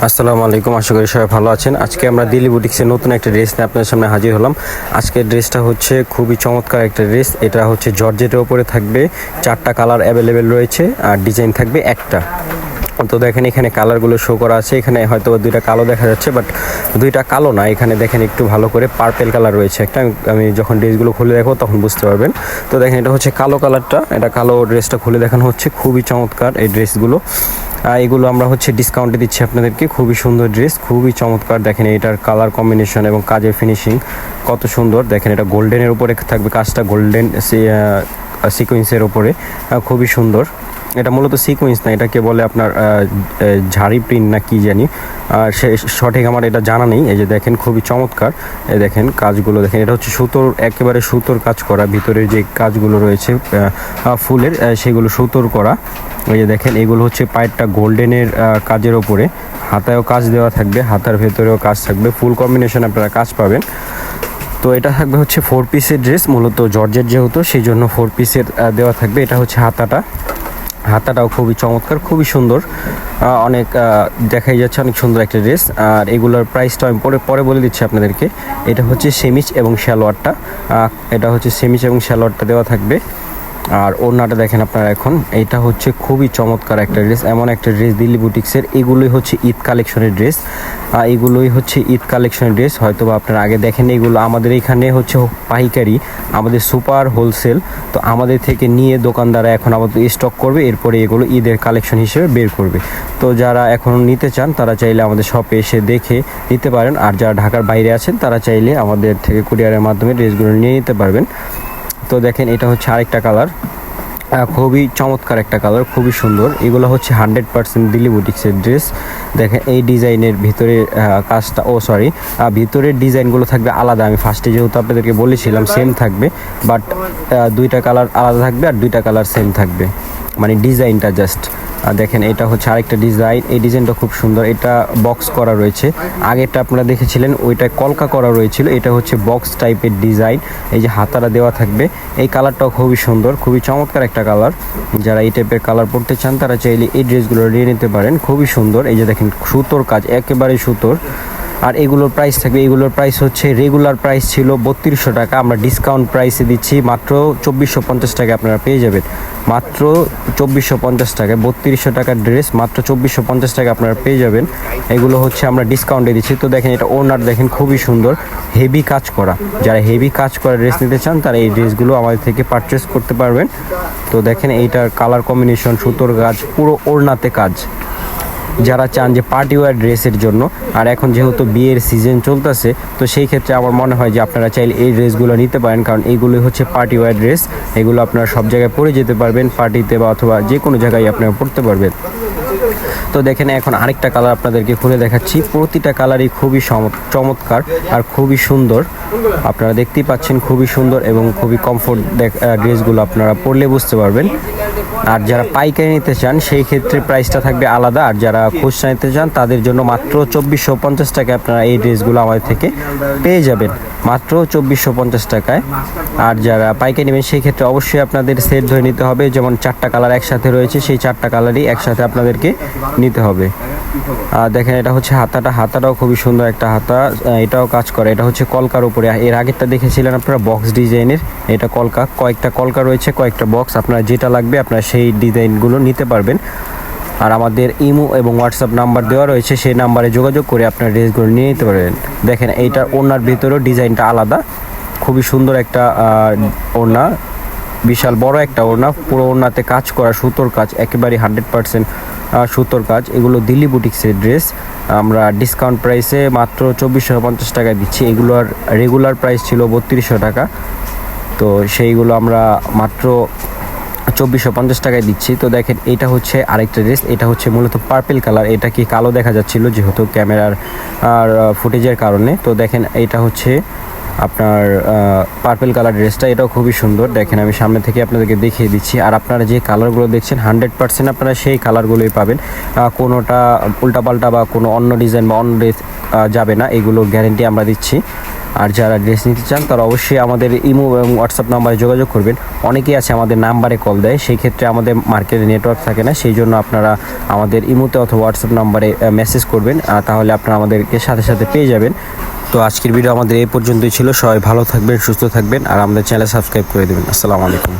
আসসালামু আলাইকুম, আশা করি সবাই ভালো আছেন। আজকে আমরা দিল্লি বুটিক্সের নতুন একটা ড্রেস নিয়ে আপনাদের সামনে হাজির হলাম। আজকের ড্রেসটা হচ্ছে খুবই চমৎকার একটা ড্রেস। এটা হচ্ছে জর্জেটের ওপরে থাকবে। চারটা কালার অ্যাভেলেবেল রয়েছে আর ডিজাইন থাকবে একটা। তো দেখেন এখানে কালারগুলো শো করা আছে। এখানে হয়তো দুইটা কালো দেখা যাচ্ছে বাট দুইটা কালো না। এখানে দেখেন একটু ভালো করে পার্পেল কালার রয়েছে একটা। আমি- যখন ড্রেসগুলো খুলে দেখো তখন বুঝতে পারবেন। তো দেখেন এটা হচ্ছে কালো কালারটা। এটা কালো ড্রেসটা খুলে দেখানো হচ্ছে। খুবই চমৎকার এই ড্রেসগুলো। এগুলো আমরা হচ্ছে ডিসকাউন্টে দিচ্ছি আপনাদেরকে। খুবই সুন্দর ড্রেস খুবই চমৎকার। দেখেন এটার কালার কম্বিনেশন এবং কাজের ফিনিশিং কত সুন্দর। দেখেন এটা গোল্ডেনের উপরে থাকবে। কাজটা গোল্ডেন সিকোয়েন্সের উপরে। আহ, খুবই সুন্দর। এটা মূলত সিকোয়েন্স না, এটাকে বলে আপনার ঝাড়ি প্রিন্ট না কি জানি। আর সে, সঠিক আমার এটা জানা নেই, এই যে দেখেন খুবই চমৎকার দেখেন কাজগুলো দেখেন, এটা হচ্ছে সুতোর, একেবারে সুতোর কাজ করা ভিতরে যে কাজগুলো রয়েছে ফুলের সেগুলো সুতোর করা। এই যে দেখেন, এগুলো হচ্ছে পায়েরটা গোল্ডেনের কাজের ওপরে। হাতায়ও কাজ দেওয়া থাকবে, হাতার ভেতরেও কাজ থাকবে, ফুল কম্বিনেশন আপনারা কাজ পাবেন। তো এটা থাকবে হচ্ছে ফোর পিসের ড্রেস মূলত জর্জের যেহেতু, সেই জন্য ফোর পিসের দেওয়া থাকবে, এটা হচ্ছে হাতাটা। হাতাটাও খুবই চমৎকার, খুবই সুন্দর। অনেক দেখাই যাচ্ছে অনেক সুন্দর একটা ড্রেস। আর এগুলোর প্রাইসটা আমি পরে পরে বলে দিচ্ছি আপনাদেরকে। এটা হচ্ছে সেমিচ এবং শ্যালোয়ারটা এটা হচ্ছে সেমিচ এবং শ্যালোয়ারটা দেওয়া থাকবে। আর ওড়নাটা দেখেন আপনারা এখন। এটা হচ্ছে খুবই চমৎকার একটা ড্রেস, এমন একটা ড্রেস দিল্লি বুটিক্সের। এগুলোই হচ্ছে ঈদ কালেকশনের ড্রেস। এগুলোই হচ্ছে ঈদ কালেকশনের ড্রেস। হয়তো বা আপনারা আগে দেখেন এগুলো। আমাদের এখানে হচ্ছে পাইকারি, আমাদের সুপার হোলসেল। তো আমাদের থেকে নিয়ে দোকানদারা এখন আপাতত স্টক করবে, এরপরে এগুলো ঈদের কালেকশন হিসেবে বের করবে। তো যারা এখন নিতে চান, তারা চাইলে আমাদের শপে এসে দেখে নিতে পারেন। আর যারা ঢাকার বাইরে আছেন, তারা চাইলে আমাদের থেকে কুরিয়ারের মাধ্যমে ড্রেসগুলো নিয়ে নিতে পারবেন। তো দেখেন এটা হচ্ছে আরেকটা কালার খুবই চমৎকার একটা কালার খুবই সুন্দর। এগুলো হচ্ছে হান্ড্রেড পার্সেন্ট দিল্লি বুটিক্সের ড্রেস দেখেন এই ডিজাইনের ভিতরে কাজটা, ও সরি ভিতরের ডিজাইনগুলো থাকবে আলাদা। আমি ফার্স্টে যেহেতু আপনাদেরকে বলেছিলাম সেম থাকবে বাট দুইটা কালার আলাদা থাকবে আর দুইটা কালার সেম থাকবে। মানে ডিজাইনটা জাস্ট দেখেন, এটা হচ্ছে আরেকটা ডিজাইন এই ডিজাইনটা খুব সুন্দর। এটা বক্স করা রয়েছে। আগেরটা আপনারা দেখেছিলেন ওইটা কলকা করা রয়েছিল। এটা হচ্ছে বক্স টাইপের ডিজাইন এই যে হাতারা দেওয়া থাকবে। এই কালারটাও খুবই সুন্দর, খুবই চমৎকার একটা কালার যারা এই টাইপের কালার পড়তে চান, তারা চাইলে এই ড্রেসগুলো নিয়ে নিতে পারেন। খুবই সুন্দর। এই যে দেখেন, সুতোর কাজ একেবারে সুতোর। আর এগুলোর প্রাইস থাকবে, এগুলোর প্রাইস হচ্ছে রেগুলার প্রাইস ছিল বত্রিশশো টাকা। আমরা ডিসকাউন্ট প্রাইসে দিচ্ছি মাত্র চব্বিশশো পঞ্চাশ টাকা আপনারা পেয়ে যাবেন। মাত্র চব্বিশশো পঞ্চাশ টাকায় বত্রিশশো টাকার ড্রেস মাত্র চব্বিশশো পঞ্চাশ টাকা আপনারা পেয়ে যাবেন। এগুলো হচ্ছে আমরা ডিসকাউন্টে দিচ্ছি। তো দেখেন এটা ওনার দেখেন খুবই সুন্দর হেভি কাজ করা। যারা হেভি কাজ করা ড্রেস নিতে চান, তারা এই ড্রেসগুলো আমাদের থেকে পারচেস করতে পারবেন। তো দেখেন এইটার কালার কম্বিনেশন সুতোর কাজ পুরো ওড়নাতে কাজ। যারা চান যে পার্টি ওয়ার ড্রেসের জন্য। আর এখন যেহেতু বিয়ের সিজন চলতেছে, তো সেই ক্ষেত্রে আমার মনে হয় যে আপনারা চাইলে এই ড্রেসগুলো নিতে পারেন, কারণ এইগুলোই হচ্ছে পার্টি ওয়ার ড্রেস এগুলো আপনারা সব জায়গায় পরে যেতে পারবেন পার্টিতে বা অথবা যে কোনো জায়গায় আপনারা পড়তে পারবেন। তো দেখেন এখন আরেকটা কালার আপনাদেরকে খুলে দেখাচ্ছি। প্রতিটা কালারই খুবই চমৎকার আর খুবই সুন্দর। আপনারা দেখতেই পাচ্ছেন খুবই সুন্দর এবং খুবই কমফোর্ট ড্রেসগুলো আপনারা পরলে বুঝতে পারবেন। আর যারা পাইকারি নিতে চান, সেই ক্ষেত্রে প্রাইসটা থাকবে আলাদা। আর যারা খুচরা নিতে চান, তাদের জন্য মাত্র চব্বিশশো পঞ্চাশ টাকায় আপনারা এই ড্রেসগুলো আমাদের থেকে পেয়ে যাবেন। মাত্র চব্বিশশো পঞ্চাশ টাকায়। আর যারা পাইকারি নেবেন, সেই ক্ষেত্রে অবশ্যই আপনাদের সেট ধরে নিতে হবে। যেমন চারটা কালার একসাথে রয়েছে, সেই চারটা কালারই একসাথে আপনাদেরকে নিতে হবে। দেখেন, এটা হচ্ছে হাতাটা। হাতাটাও খুবই সুন্দর একটা হাতা। এটাও কাজ করে। এটা হচ্ছে কলকার উপরে। এর আগেরটা দেখেছিলেন আপনারা? বক্স ডিজাইনের এটা কলকা। কয়েকটা কলকা রয়েছে, কয়েকটা বক্স আপনার যেটা লাগবে, আপনারা সেই ডিজাইনগুলো নিতে পারবেন। আর আমাদের ইমো এবং হোয়াটসঅ্যাপ নাম্বার দেওয়া রয়েছে। সেই নাম্বারে যোগাযোগ করে আপনার ড্রেসগুলো নিয়ে নিতে পারবেন। দেখেন, এইটার ওনার ভিতরেও ডিজাইনটা আলাদা। খুবই সুন্দর একটা ওড়না। বিশাল বড় একটা ওড়না। পুরো ওড়নাতে কাজ করা, সুতোর কাজ। একেবারে হান্ড্রেড পার্সেন্ট সুতোর কাজ। এগুলো দিল্লি বুটিক্সের ড্রেস। আমরা ডিসকাউন্ট প্রাইসে মাত্র চব্বিশশো পঞ্চাশ টাকায় দিচ্ছি। এগুলোর রেগুলার প্রাইস ছিল বত্রিশশো টাকা। তো সেইগুলো আমরা মাত্র চব্বিশশো পঞ্চাশ টাকায় দিচ্ছি। তো দেখেন, এটা হচ্ছে আরেকটা ড্রেস এটা হচ্ছে মূলত পার্পেল কালার এটা কি কালো দেখা যাচ্ছিল যেহেতু ক্যামেরার আর ফুটেজের কারণে। তো দেখেন, এটা হচ্ছে আপনার পার্পেল কালার ড্রেসটা এটাও খুবই সুন্দর। দেখেন, আমি সামনে থেকে আপনাদেরকে দেখিয়ে দিচ্ছি। আর আপনারা যে কালারগুলো দেখছেন হান্ড্রেড পার্সেন্ট আপনারা সেই কালারগুলোই পাবেন। কোনোটা উল্টাপাল্টা বা কোনো অন্য ডিজাইন বা অন্য ড্রেস যাবে না। এগুলো গ্যারেন্টি আমরা দিচ্ছি। আর যারা ড্রেস নিতে চান, তারা অবশ্যই আমাদের ইমো এবং হোয়াটসঅ্যাপ নাম্বারে যোগাযোগ করবেন। অনেকেই আছে আমাদের নাম্বারে কল দেয় সেই ক্ষেত্রে আমাদের মার্কেটে নেটওয়ার্ক থাকে না, সেই জন্য আপনারা আমাদের ইমোতে অথবা হোয়াটসঅ্যাপ নাম্বারে মেসেজ করবেন। তাহলে আপনারা আমাদেরকে সাথে সাথে পেয়ে যাবেন। তো আজকের ভিডিও আমাদের এই পর্যন্তই ছিল। সবাই ভালো থাকবেন, সুস্থ থাকবেন, আর আমাদের চ্যানেল সাবস্ক্রাইব করে দেবেন। আসসালামু আলাইকুম।